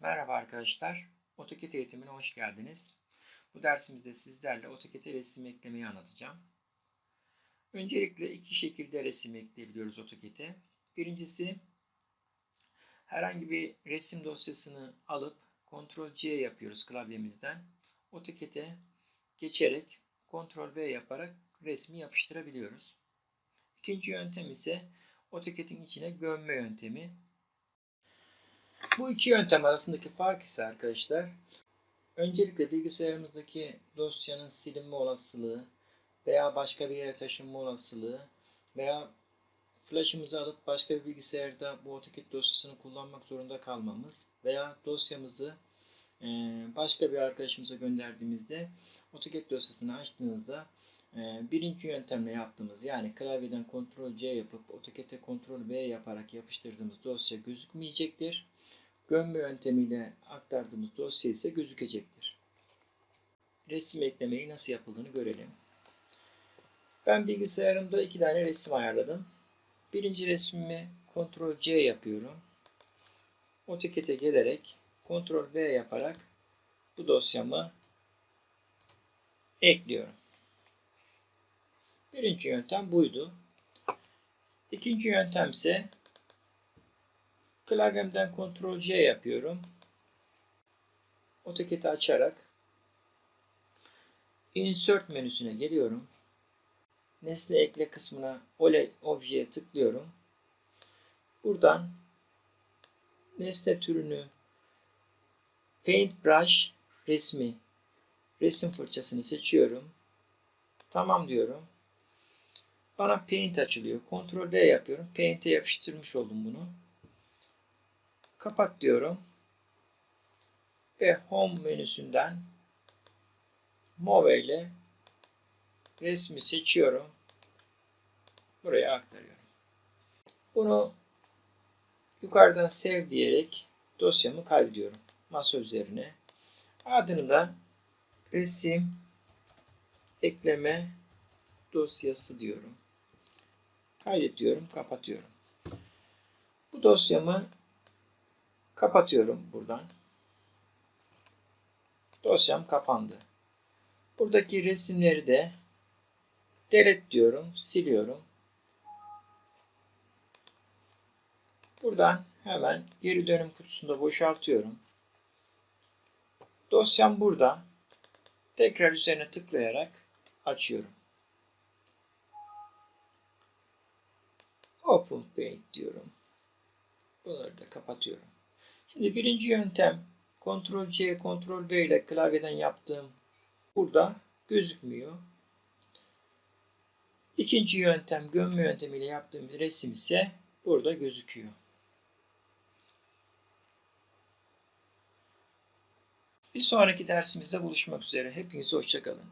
Merhaba arkadaşlar, AutoCAD eğitimine hoş geldiniz. Bu dersimizde sizlerle AutoCAD'e resim eklemeyi anlatacağım. Öncelikle iki şekilde resim ekleyebiliyoruz AutoCAD'e. Birincisi, herhangi bir resim dosyasını alıp Ctrl-C yapıyoruz klavyemizden. AutoCAD'e geçerek Ctrl-V yaparak resmi yapıştırabiliyoruz. İkinci yöntem ise AutoCAD'in içine gömme yöntemi. Bu iki yöntem arasındaki fark ise arkadaşlar öncelikle bilgisayarımızdaki dosyanın silinme olasılığı veya başka bir yere taşınma olasılığı veya flash'ımızı alıp başka bir bilgisayarda bu AutoCAD dosyasını kullanmak zorunda kalmamız veya dosyamızı başka bir arkadaşımıza gönderdiğimizde AutoCAD dosyasını açtığınızda birinci yöntemle yaptığımız yani klavyeden Ctrl C yapıp AutoCAD'e Ctrl V yaparak yapıştırdığımız dosya gözükmeyecektir gömme yöntemiyle aktardığımız dosya ise gözükecektir. Resim eklemeyi nasıl yapıldığını görelim. Ben bilgisayarımda iki tane resim ayarladım. Birinci resmimi Ctrl C yapıyorum. AutoCAD'e gelerek Ctrl V yaparak bu dosyamı ekliyorum. Birinci yöntem buydu. İkinci yöntem ise Klavyemden Ctrl C yapıyorum. AutoCAD'i açarak Insert menüsüne geliyorum. Nesne ekle kısmına Ole Objeye tıklıyorum. Buradan nesne türünü Paintbrush resmi resim fırçasını seçiyorum. Tamam diyorum. Bana Paint açılıyor. Ctrl V yapıyorum. Paint'e yapıştırmış oldum bunu. Kapat diyorum. Ve Home menüsünden Move ile resmi seçiyorum. Buraya aktarıyorum. Bunu yukarıdan Save diyerek dosyamı kaydediyorum. Masa üzerine. Adını da resim ekleme dosyası diyorum. Kaydet diyorum. Kapatıyorum. Bu dosyamı Kapatıyorum buradan. Dosyam kapandı. Buradaki resimleri de delete diyorum, siliyorum. Buradan hemen geri dönüm kutusunda boşaltıyorum. Dosyam burada. Tekrar üzerine tıklayarak açıyorum. Open Paint diyorum. Bunları da kapatıyorum. Şimdi birinci yöntem Ctrl C, Ctrl V ile klavyeden yaptığım burada gözükmüyor. İkinci yöntem gömme yöntemiyle yaptığım resim ise burada gözüküyor. Bir sonraki dersimizde buluşmak üzere. Hepinize hoşçakalın.